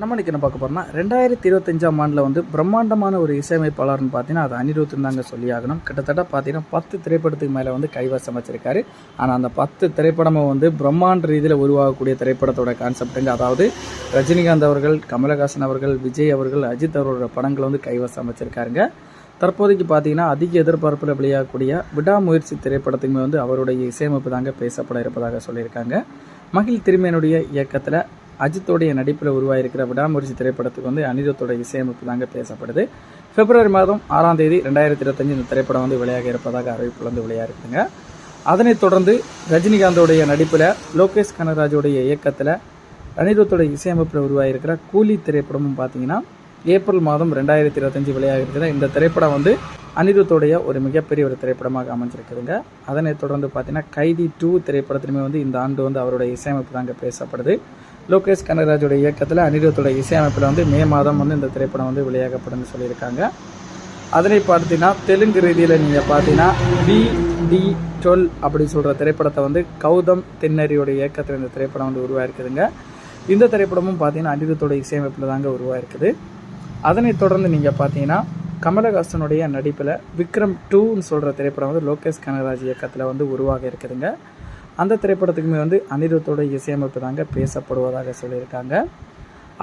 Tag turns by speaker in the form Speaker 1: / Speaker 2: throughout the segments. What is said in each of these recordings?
Speaker 1: நம்ம இன்னைக்கு என்ன பார்க்க போகிறோம்னா ரெண்டாயிரத்தி இருபத்தஞ்சாம் ஆண்டில் வந்து பிரம்மாண்டமான ஒரு இசையமைப்பாளர்னு பார்த்தீங்கன்னா அது அனிருத்துன்னு தாங்க சொல்லி ஆகணும். கிட்டத்தட்ட பார்த்தீங்கன்னா பத்து திரைப்படத்துக்கு மேலே வந்து கைவசம் வச்சிருக்காரு. ஆனால் அந்த பத்து திரைப்படமும் வந்து பிரம்மாண்ட ரீதியில் உருவாகக்கூடிய திரைப்படத்தோட கான்செப்ட்டுங்க அதாவது ரஜினிகாந்த் அவர்கள் கமலஹாசன் அவர்கள் விஜய் அவர்கள் அஜித் அவர்களோட படங்களை வந்து கைவசம் வச்சிருக்காருங்க. தற்போதைக்கு பார்த்தீங்கன்னா அதிக எதிர்பார்ப்பில் வெளியாகக்கூடிய விடாமுயற்சி திரைப்படத்துக்குமே வந்து அவருடைய இசையமைப்பு தாங்க பேசப்பட இருப்பதாக சொல்லியிருக்காங்க. மகிழ் திருமேனுடைய இயக்கத்தில் அஜித்தோடைய நடிப்பில் உருவாயிருக்கிற விடாமுயற்சி திரைப்படத்துக்கு வந்து அனிருத்தோட இசையமைப்பு தாங்க பேசப்படுது. பிப்ரவரி மாதம் ஆறாம் தேதி ரெண்டாயிரத்தி இருபத்தஞ்சு இந்த திரைப்படம் வந்து வெளியாக இருப்பதாக அறிவிப்பில் வந்து வெளியாகிருக்குங்க. அதனைத் தொடர்ந்து ரஜினிகாந்தோடைய நடிப்பில் லோகேஷ் கனகராஜோடைய இயக்கத்தில் அனிருத்தோட இசையமைப்பில் உருவாகியிருக்கிற கூலி திரைப்படமும் பார்த்தீங்கன்னா ஏப்ரல் மாதம் ரெண்டாயிரத்தி இருபத்தஞ்சு வெளியாகிருக்கிற இந்த திரைப்படம் வந்து அனிருத்தோடைய ஒரு மிகப்பெரிய ஒரு திரைப்படமாக அமைஞ்சிருக்குதுங்க. அதனைத் தொடர்ந்து பார்த்தீங்கன்னா கைதி டூ திரைப்படத்திலுமே வந்து இந்த ஆண்டு வந்து அவருடைய இசையமைப்பு தாங்க பேசப்படுது. லோகேஷ் கனகராஜோட இயக்கத்தில் அனிருத்தோட இசையமைப்பில் வந்து மே மாதம் வந்து இந்த திரைப்படம் வந்து வெளியாகப்படும்னு சொல்லியிருக்காங்க. அதனை பார்த்தீங்கன்னா தெலுங்கு ரீதியில் நீங்கள் பார்த்தீங்கன்னா பி டி டுவெல் அப்படின்னு சொல்கிற திரைப்படத்தை வந்து கௌதம் தென்னரியோட இயக்கத்தில் இந்த திரைப்படம் வந்து உருவாயிருக்குதுங்க. இந்த திரைப்படமும் பார்த்தீங்கன்னா அனிருத்தோட இசையமைப்பில் தாங்க உருவாயிருக்குது. அதனை தொடர்ந்து நீங்கள் பார்த்தீங்கன்னா கமலஹாசனுடைய நடிப்பில் விக்ரம் டூன்னு சொல்கிற திரைப்படம் வந்து லோகேஷ் கனகராஜ் இயக்கத்தில் வந்து உருவாக இருக்குதுங்க. அந்த திரைப்படத்துக்குமே வந்து அனிருத்தோட இசையமைப்பு தாங்க பேசப்படுவதாக சொல்லியிருக்காங்க.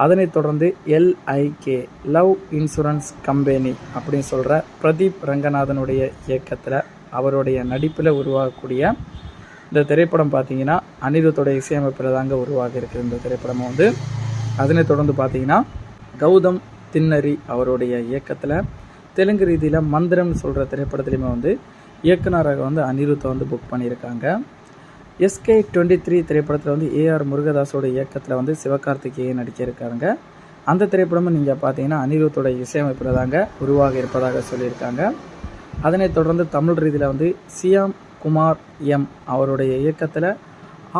Speaker 1: அதனைத் தொடர்ந்து எல்ஐகே லவ் இன்சூரன்ஸ் கம்பெனி அப்படின்னு சொல்கிற பிரதீப் ரங்கநாதனுடைய இயக்கத்தில் அவருடைய நடிப்பில் உருவாகக்கூடிய இந்த திரைப்படம் பார்த்தீங்கன்னா அனிருத்தோட இசையமைப்பில் தாங்க உருவாக இருக்குது இந்த திரைப்படம் வந்து. அதனைத் தொடர்ந்து பார்த்தீங்கன்னா கௌதம் தின்னரி அவருடைய இயக்கத்தில் தெலுங்கு ரீதியில் மந்திரம் சொல்கிற திரைப்படத்துலையுமே வந்து இயக்குனராக வந்து அனிருத்தை வந்து புக் பண்ணியிருக்காங்க. எஸ்கே டுவெண்ட்டி த்ரீ திரைப்படத்தில் வந்து ஏஆர் முருகதாஸோட இயக்கத்தில் வந்து சிவகார்த்திகேயன் நடிச்சிருக்காங்க அந்த திரைப்படமும் நீங்கள் பார்த்தீங்கன்னா அனிருத்தோட இசையமைப்பில் தாங்க உருவாக இருப்பதாக சொல்லியிருக்காங்க. அதனைத் தொடர்ந்து தமிழ் ரீதியில் வந்து சியாம் குமார் எம் அவருடைய இயக்கத்தில்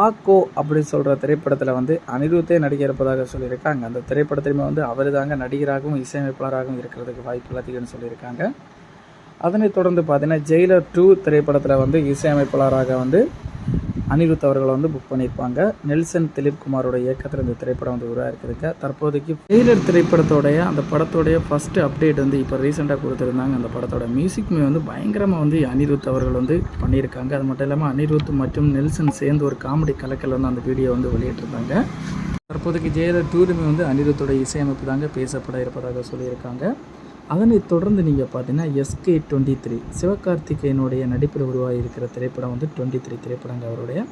Speaker 1: ஆக்கோ அப்படின்னு சொல்கிற திரைப்படத்தில் வந்து அனிருத்தே நடிக்க இருப்பதாக சொல்லியிருக்காங்க. அந்த திரைப்படத்திலுமே வந்து அவர் தாங்க நடிகராகவும் இசையமைப்பாளராகவும் இருக்கிறதுக்கு வாய்ப்பு அதிகம்னு சொல்லியிருக்காங்க. அதனைத் தொடர்ந்து பார்த்தீங்கன்னா ஜெயிலர் டூ திரைப்படத்தில் வந்து இசையமைப்பாளராக வந்து அனிருத் அவர்களை வந்து புக் பண்ணியிருப்பாங்க. நெல்சன் திலீப்குமாரோட இயக்கத்தில் இந்த திரைப்படம் வந்து உருவாயிருக்குதுங்க தற்போதைக்கு ஜெயிலர் திரைப்படத்தோடைய அந்த படத்தோடைய ஃபஸ்ட்டு அப்டேட் வந்து இப்போ ரீசெண்டாக கொடுத்துருந்தாங்க. அந்த படத்தோட மியூசிக்குமே வந்து பயங்கரமாக வந்து அனிருத் அவர்கள் வந்து பண்ணியிருக்காங்க. அது மட்டும் இல்லாமல் அனிருத் மற்றும் நெல்சன் சேர்ந்து ஒரு காமெடி கலக்கல் வந்து அந்த வீடியோ வந்து வெளியிட்டிருந்தாங்க. தற்போதைக்கு ஜெயலலிதா டூருமே வந்து அனிருத்தோட இசையமைப்பு தாங்க பேசப்பட இருப்பதாக சொல்லியிருக்காங்க. அதனைத் தொடர்ந்து நீங்கள் பார்த்தீங்கன்னா எஸ்கே டுவெண்ட்டி த்ரீ சிவகார்த்திகேயனுடைய நடிப்பில் உருவாகி இருக்கிற திரைப்படம் வந்து டுவெண்ட்டி த்ரீ திரைப்படங்க அவருடைய.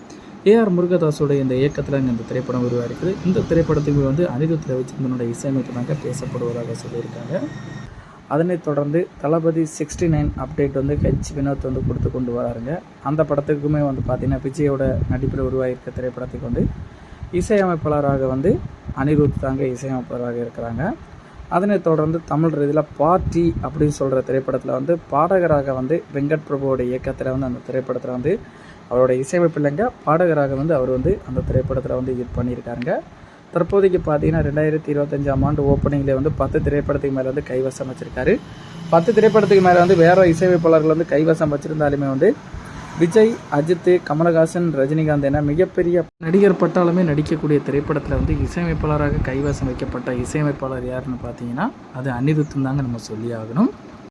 Speaker 1: ஏஆர் முருகதாஸோடைய இந்த இயக்கத்தில் இந்த திரைப்படம் உருவாகிருக்குது. இந்த திரைப்படத்துக்கு வந்து அனிருத் ரவிச்சந்திரனுடைய இசையமைப்பு தாங்க பேசப்படுவதாக சொல்லியிருக்காங்க. அதனைத் தொடர்ந்து தளபதி சிக்ஸ்டி நைன் அப்டேட் வந்து ஹெச் வினோத் வந்து கொடுத்து கொண்டு வராருங்க. அந்த படத்துக்குமே வந்து பார்த்திங்கன்னா விஜயோட நடிப்பில் உருவாகியிருக்க திரைப்படத்துக்கு வந்து இசையமைப்பாளராக வந்து அனிருத் தாங்க இசையமைப்பாளராக இருக்கிறாங்க. அதனைத் தொடர்ந்து தமிழ் ரீதியில் பார்ட்டி அப்படின்னு சொல்கிற திரைப்படத்தில் வந்து பாடகராக வந்து வெங்கட் பிரபுவோட இயக்கத்தில் வந்து அந்த திரைப்படத்தில் வந்து அவரோட இசையமைப்பு இல்லைங்க பாடகராக வந்து அவர் வந்து அந்த திரைப்படத்தில் வந்து இது பண்ணியிருக்காருங்க. தற்போதைக்கு பார்த்தீங்கன்னா ரெண்டாயிரத்தி இருபத்தஞ்சாம் ஆண்டு ஓப்பனிங்கில் வந்து பத்து திரைப்படத்துக்கு மேலே வந்து கைவசம் வச்சுருக்காரு. பத்து திரைப்படத்துக்கு மேலே வந்து வேறு இசையமைப்பாளர்கள் வந்து கைவசம் வச்சுருந்தாலுமே வந்து விஜய் அஜித் கமலஹாசன் ரஜினிகாந்த் என மிகப்பெரிய நடிகர் பட்டாலுமே நடிக்கக்கூடிய திரைப்படத்தில் வந்து இசையமைப்பாளராக கைவசம் வைக்கப்பட்ட இசையமைப்பாளர் யாருன்னு பார்த்தீங்கன்னா அது அனிருத்தம் தாங்க நம்ம சொல்லி ஆகணும்.